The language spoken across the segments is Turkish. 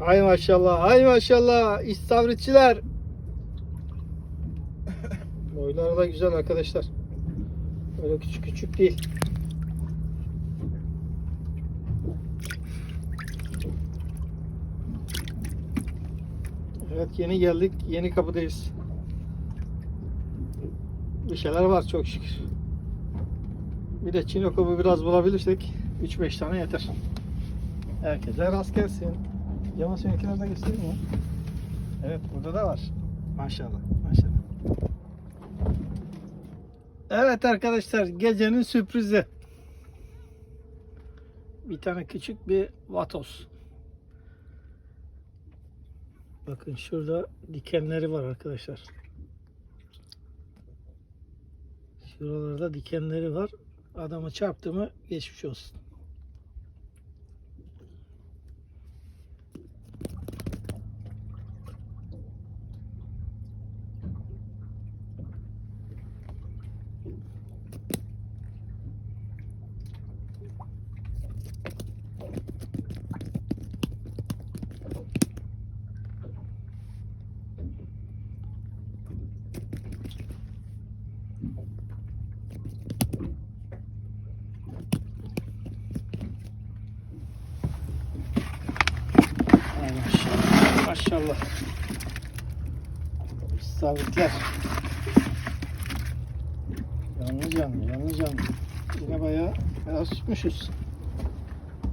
Ay maşallah, ay maşallah. İstavritçiler. Boyları da güzel arkadaşlar. Öyle küçük küçük değil. Evet yeni geldik. Yeni kapıdayız. Bir şeyler var çok şükür. Bir de çinokobu biraz bulabilirsek 3-5 tane yeter. Herkese rast gelsin. Yama seninkiler de göstereyim mi? Evet burada da var. Maşallah maşallah. Evet arkadaşlar gecenin sürprizi. Bir tane küçük bir vatos. Bakın şurada dikenleri var arkadaşlar. Şuralarda dikenleri var. Adamı çarptı mı geçmiş olsun. Ay maşallah. İstavritler. Canlı canlı, canlı canlı. Yine bayağı biraz tutmuşuz.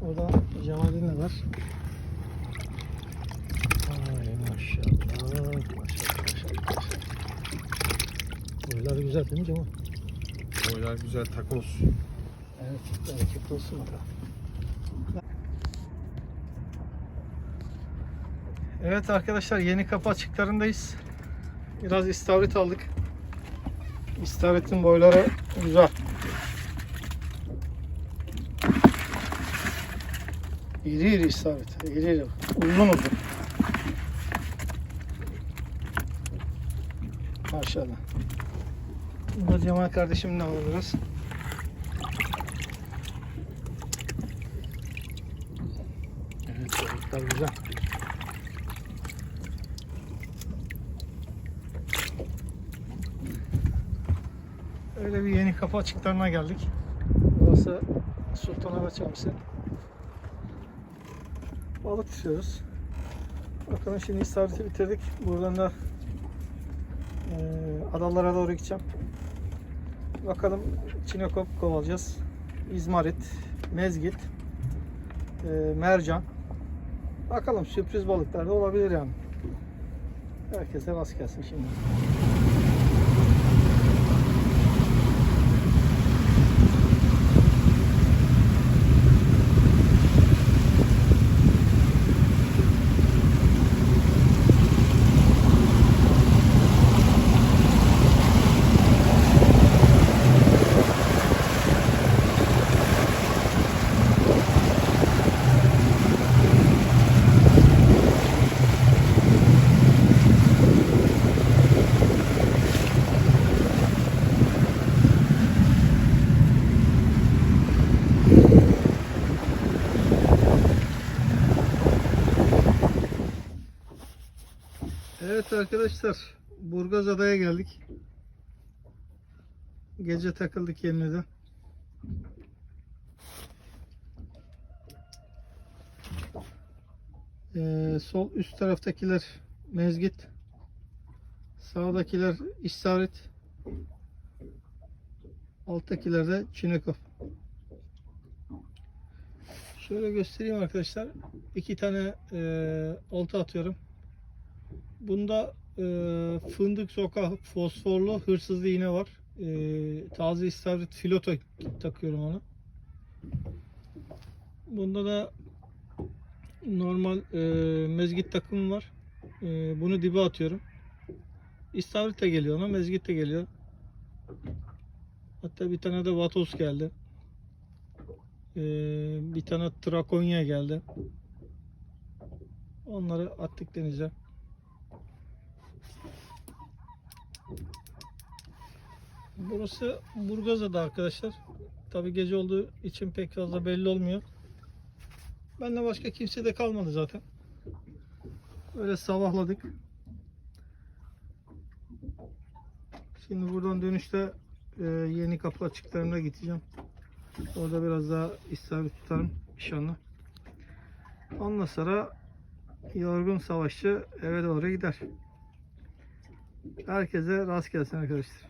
Orada Cemal'in var. Ay maşallah. Maşallah, maşallah, maşallah. Boylar güzel değil mi Cemal? Boylar güzel takoz. Evet, bereketli olsun bakalım. Evet arkadaşlar yeni kapı açıklarındayız. Biraz istavrit aldık. İstavritin boyları güzel. İri iri istavrit. İri iri. Uzun uzun. Maşallah. Bu da Cemal kardeşimle alırız. Evet, balıklar güzel. Öyle bir yeni kapı açıklarına geldik. Burası Sultanahmet Çamlısı. Balık tutuyoruz. Bakalım şimdi istavriti bitirdik. Buradan da eee adalara doğru gideceğim. Bakalım çinekop kovalayacağız. İzmarit, mezgit, eee, mercan. Bakalım sürpriz balıklar da olabilir yani. Herkese rast gelsin şimdi. Evet arkadaşlar, Burgaz Adaya geldik. Gece takıldık yerine. Ee, sol üst taraftakiler mezgit. Sağdakiler istavrit. Alttakiler de çinekop. Şöyle göstereyim arkadaşlar. İki tane e, olta atıyorum. Bunda e, fındık soka fosforlu hırsızlı iğne var. E, taze istavrit filoto takıyorum ona. Bunda da normal e, mezgit takımı var. E, bunu dibe atıyorum. İstavrit de geliyor ona, mezgit de geliyor. Hatta bir tane de vatos geldi. E, bir tane trakonya geldi. Onları attık denize. Burası Burgazada arkadaşlar. Tabi gece olduğu için pek fazla belli olmuyor. Benden başka kimse de kalmadı zaten. Öyle sabahladık. Şimdi buradan dönüşte e, yeni kapı açıklarına gideceğim. Orada biraz daha isabet tutarım inşallah. Ondan sonra yorgun savaşçı eve doğru gider. Herkese rast gelsin arkadaşlar.